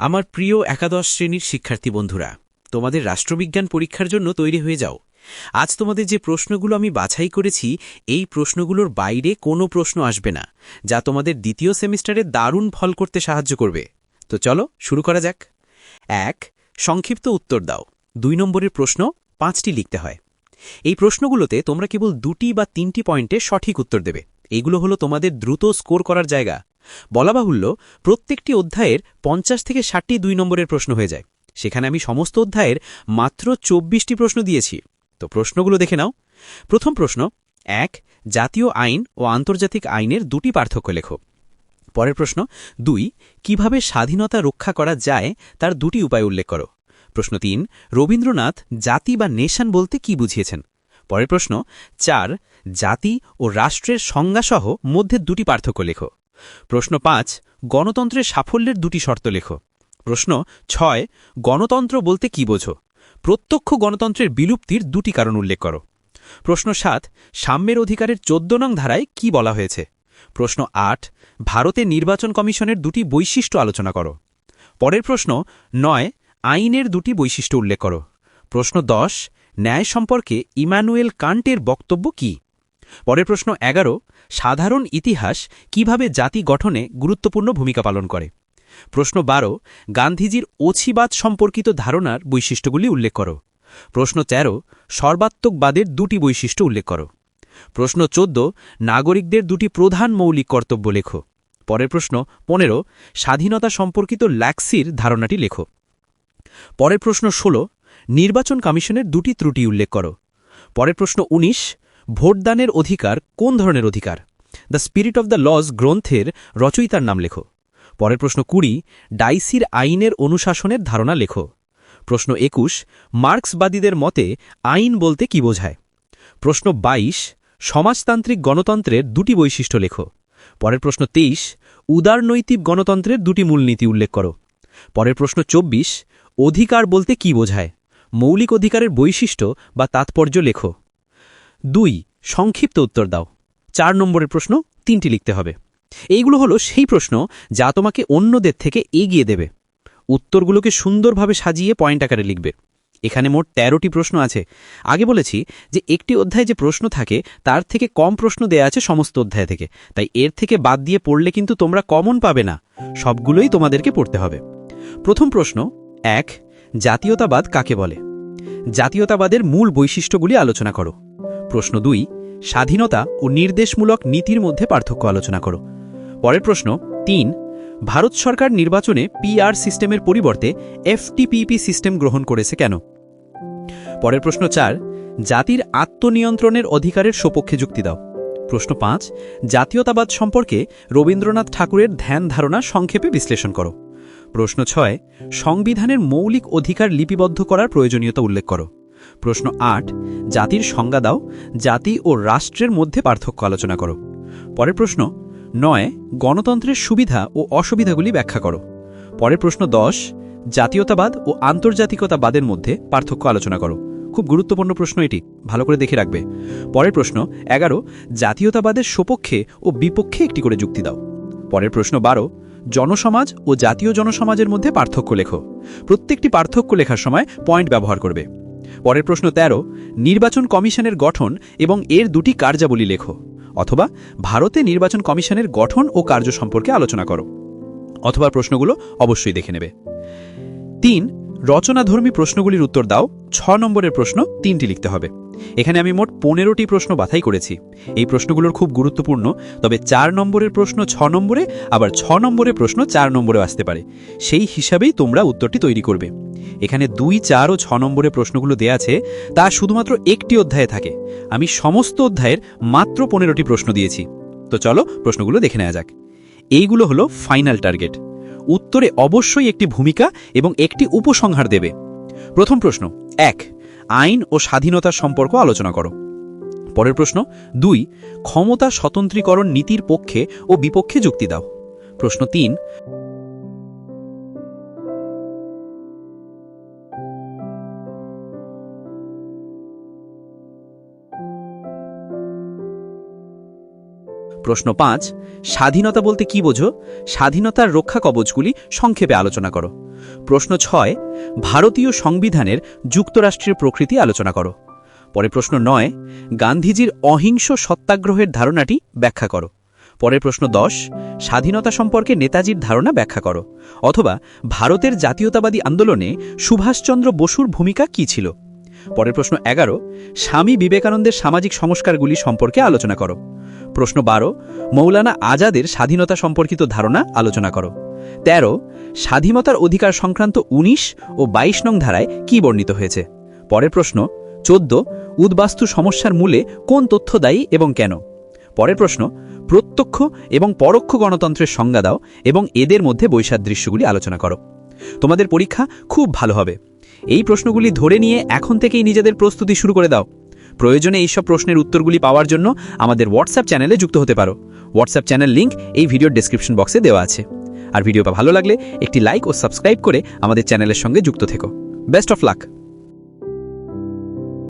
আমার প্রিয় একাদশ শ্রেণির শিক্ষার্থী বন্ধুরা, তোমাদের রাষ্ট্রবিজ্ঞান পরীক্ষার জন্য তৈরি হয়ে যাও। আজ তোমাদের যে প্রশ্নগুলো আমি বাছাই করেছি, এই প্রশ্নগুলোর বাইরে কোনো প্রশ্ন আসবে না, যা তোমাদের দ্বিতীয় সেমিস্টারে দারুণ ফল করতে সাহায্য করবে। তো চলো শুরু করা যাক। এক, সংক্ষিপ্ত উত্তর দাও। দুই নম্বরের প্রশ্ন, পাঁচটি লিখতে হয়। এই প্রশ্নগুলোতে তোমরা কেবল দুটি বা তিনটি পয়েন্টে সঠিক উত্তর দেবে। এগুলো হলো তোমাদের দ্রুত স্কোর করার জায়গা বলা বাহুল্য প্রত্যেকটি অধ্যায়ের পঞ্চাশ থেকে ষাটটি দুই নম্বরের প্রশ্ন হয়ে যায়। সেখানে আমি সমস্ত অধ্যায়ের মাত্র চব্বিশটি প্রশ্ন দিয়েছি। তো প্রশ্নগুলো দেখে নাও। প্রথম প্রশ্ন, এক, জাতীয় আইন ও আন্তর্জাতিক আইনের দুটি পার্থক্য লেখো। পরের প্রশ্ন, দুই, কীভাবে স্বাধীনতা রক্ষা করা যায় তার দুটি উপায় উল্লেখ করো। প্রশ্ন তিন, রবীন্দ্রনাথ জাতি বা নেশান বলতে কি বুঝিয়েছেন? পরের প্রশ্ন, চার, জাতি ও রাষ্ট্রের সংজ্ঞাসহ মধ্যে দুটি পার্থক্য লেখো। প্রশ্ন পাঁচ, গণতন্ত্রের সাফল্যের দুটি শর্ত লেখো। প্রশ্ন ছয়, গণতন্ত্র বলতে কি বোঝো? প্রত্যক্ষ গণতন্ত্রের বিলুপ্তির দুটি কারণ উল্লেখ করো। প্রশ্ন সাত, সাম্যের অধিকারের চোদ্দ নং ধারায় কি বলা হয়েছে? প্রশ্ন আট, ভারতে নির্বাচন কমিশনের দুটি বৈশিষ্ট্য আলোচনা করো। পরের প্রশ্ন নয়, আইনের দুটি বৈশিষ্ট্য উল্লেখ করো। প্রশ্ন দশ, ন্যায় সম্পর্কে ইমানুয়েল কান্টের বক্তব্য কি? পরের প্রশ্ন এগারো, সাধারণ ইতিহাস কীভাবে জাতি গঠনে গুরুত্বপূর্ণ ভূমিকা পালন করে? প্রশ্ন বারো, গান্ধীজির অছিবাদ সম্পর্কিত ধারণার বৈশিষ্ট্যগুলি উল্লেখ করো। প্রশ্ন তেরো, সর্বাত্মকবাদের দুটি বৈশিষ্ট্য উল্লেখ করো। প্রশ্ন চোদ্দ, নাগরিকদের দুটি প্রধান মৌলিক কর্তব্য লেখো। পরের প্রশ্ন পনেরো, স্বাধীনতা সম্পর্কিত ল্যাক্সির ধারণাটি লেখো। পরের প্রশ্ন ষোলো, নির্বাচন কমিশনের দুটি ত্রুটি উল্লেখ করো। পরের প্রশ্ন ১৯ ভোটদানের অধিকার কোন ধরনের অধিকার? The spirit of the laws গ্রন্থের রচয়িতার নাম লেখো। পরের প্রশ্ন কুড়ি, ডাইসির আইনের অনুশাসনের ধারণা লেখো। প্রশ্ন একুশ, মার্ক্সবাদীদের মতে আইন বলতে কি বোঝায়? প্রশ্ন ২২ সমাজতান্ত্রিক গণতন্ত্রের দুটি বৈশিষ্ট্য লেখো। পরের প্রশ্ন তেইশ উদারনৈতিক গণতন্ত্রের দুটি মূলনীতি উল্লেখ করো। পরের প্রশ্ন ২৪ অধিকার বলতে কি বোঝায়? মৌলিক অধিকারের বৈশিষ্ট্য বা তাৎপর্য লেখো। দুই, সংক্ষিপ্ত উত্তর দাও। চার নম্বরের প্রশ্ন তিনটি লিখতে হবে। এইগুলো হলো সেই প্রশ্ন যা তোমাকে অন্যদের থেকে এগিয়ে দেবে। উত্তরগুলোকে সুন্দরভাবে সাজিয়ে পয়েন্ট আকারে লিখবে। এখানে মোট ১৩টি প্রশ্ন আছে। আগে বলেছি যে একটি অধ্যায়ে যে প্রশ্ন থাকে, তার থেকে কম প্রশ্ন দেয়া আছে সমস্ত অধ্যায় থেকে। তাই এর থেকে বাদ দিয়ে পড়লে কিন্তু তোমরা কমন পাবে না। সবগুলোই তোমাদেরকে পড়তে হবে। প্রথম প্রশ্ন, এক, জাতীয়তাবাদ কাকে বলে? জাতীয়তাবাদের মূল বৈশিষ্ট্যগুলি আলোচনা করো। প্রশ্ন দুই, স্বাধীনতা ও নির্দেশমূলক নীতির মধ্যে পার্থক্য আলোচনা করো। পরের প্রশ্ন তিন, ভারত সরকার নির্বাচনে পিআর সিস্টেমের পরিবর্তে এফটিপিপি সিস্টেম গ্রহণ করেছে কেন? পরের প্রশ্ন চার, জাতির আত্মনিয়ন্ত্রণের অধিকারের সপক্ষে যুক্তি দাও। প্রশ্ন পাঁচ, জাতীয়তাবাদ সম্পর্কে রবীন্দ্রনাথ ঠাকুরের ধ্যান ধারণা সংক্ষেপে বিশ্লেষণ করো। প্রশ্ন ছয়, সংবিধানের মৌলিক অধিকার লিপিবদ্ধ করার প্রয়োজনীয়তা উল্লেখ করো। প্রশ্ন আট, জাতির সংজ্ঞা দাও, জাতি ও রাষ্ট্রের মধ্যে পার্থক্য আলোচনা করো। পরের প্রশ্ন, নয়, গণতন্ত্রের সুবিধা ও অসুবিধাগুলি ব্যাখ্যা করো। পরের প্রশ্ন দশ, জাতীয়তাবাদ ও আন্তর্জাতিকতাবাদের মধ্যে পার্থক্য আলোচনা করো। খুব গুরুত্বপূর্ণ প্রশ্ন এটি, ভালো করে দেখে রাখবে। পরের প্রশ্ন, এগারো, জাতীয়তাবাদের সপক্ষে ও বিপক্ষে একটি করে যুক্তি দাও। পরের প্রশ্ন বারো, জনসমাজ ও জাতীয় জনসমাজের মধ্যে পার্থক্য লেখো। প্রত্যেকটি পার্থক্য লেখার সময় পয়েন্ট ব্যবহার করবে। পরের প্রশ্ন ১৩ নির্বাচন কমিশনের গঠন এবং এর দুটি কার্যাবলী লেখো, অথবা ভারতে নির্বাচন কমিশনের গঠন ও কার্য সম্পর্কে আলোচনা করো, অথবা প্রশ্নগুলো অবশ্যই দেখে নেবে। তিন, রচনাধর্মী প্রশ্নগুলির উত্তর দাও, ছ নম্বরের প্রশ্ন তিনটি লিখতে হবে। এখানে আমি মোট পনেরোটি প্রশ্ন বাছাই করেছি। এই প্রশ্নগুলোর খুব গুরুত্বপূর্ণ, তবে চার নম্বরের প্রশ্ন ছ নম্বরে, আবার ছ নম্বরের প্রশ্ন চার নম্বরে আসতে পারে। সেই হিসাবেই তোমরা উত্তরটি তৈরি করবে। এখানে দুই, চার ও ছ নম্বরের প্রশ্নগুলো দেয়া আছে। তা শুধুমাত্র একটি অধ্যায়ে থাকে। আমি সমস্ত অধ্যায়ের মাত্র পনেরোটি প্রশ্ন দিয়েছি। তো চলো প্রশ্নগুলো দেখে নেওয়া যাক। এইগুলো হলো ফাইনাল টার্গেট উত্তরে অবশ্যই একটি ভূমিকা এবং একটি উপসংহার দেবে। প্রথম প্রশ্ন, এক, আইন ও স্বাধীনতার সম্পর্ক আলোচনা করো। পরের প্রশ্ন, দুই, ক্ষমতা স্বতন্ত্রীকরণ নীতির পক্ষে ও বিপক্ষে যুক্তি দাও। প্রশ্ন তিন প্রশ্ন পাঁচ, স্বাধীনতা বলতে কি বোঝো? স্বাধীনতার রক্ষা কবচগুলি সংক্ষেপে আলোচনা করো। প্রশ্ন ছয়, ভারতীয় সংবিধানের যুক্তরাষ্ট্রের প্রকৃতি আলোচনা করো। পরে প্রশ্ন নয়, গান্ধীজির অহিংস সত্যাগ্রহের ধারণাটি ব্যাখ্যা করো। পরের প্রশ্ন দশ, স্বাধীনতা সম্পর্কে নেতাজির ধারণা ব্যাখ্যা করো। অথবা ভারতের জাতীয়তাবাদী আন্দোলনে সুভাষচন্দ্র বসুর ভূমিকা কী ছিল? পরের প্রশ্ন এগারো, স্বামী বিবেকানন্দের সামাজিক সংস্কারগুলি সম্পর্কে আলোচনা করো। প্রশ্ন বারো, মৌলানা আজাদের স্বাধীনতা সম্পর্কিত ধারণা আলোচনা করো। তেরো, স্বাধীনতার অধিকার সংক্রান্ত ১৯ ও ২২ নং ধারায় কি বর্ণিত হয়েছে? পরের প্রশ্ন, চোদ্দ, উদ্বাস্তু সমস্যার মূলে কোন তথ্য দায়ী এবং কেন? পরের প্রশ্ন, প্রত্যক্ষ এবং পরোক্ষ গণতন্ত্রের সংজ্ঞা দাও এবং এদের মধ্যে বৈসাদৃশ্যগুলি আলোচনা করো। তোমাদের পরীক্ষা খুব ভালো হবে। এই প্রশ্নগুলি ধরে নিয়ে এখন থেকেই নিজেদের প্রস্তুতি শুরু করে দাও। প্রয়োজনে এইসব প্রশ্নের উত্তরগুলি পাওয়ার জন্য আমাদের হোয়াটসঅ্যাপ চ্যানেলে যুক্ত হতে পারো। হোয়াটসঅ্যাপ চ্যানেল লিঙ্ক এই ভিডিওর ডিসক্রিপশন বক্সে দেওয়া আছে। আর ভিডিওটা ভালো লাগলে একটি লাইক ও সাবস্ক্রাইব করে আমাদের চ্যানেলের সঙ্গে যুক্ত থেকো। Best of luck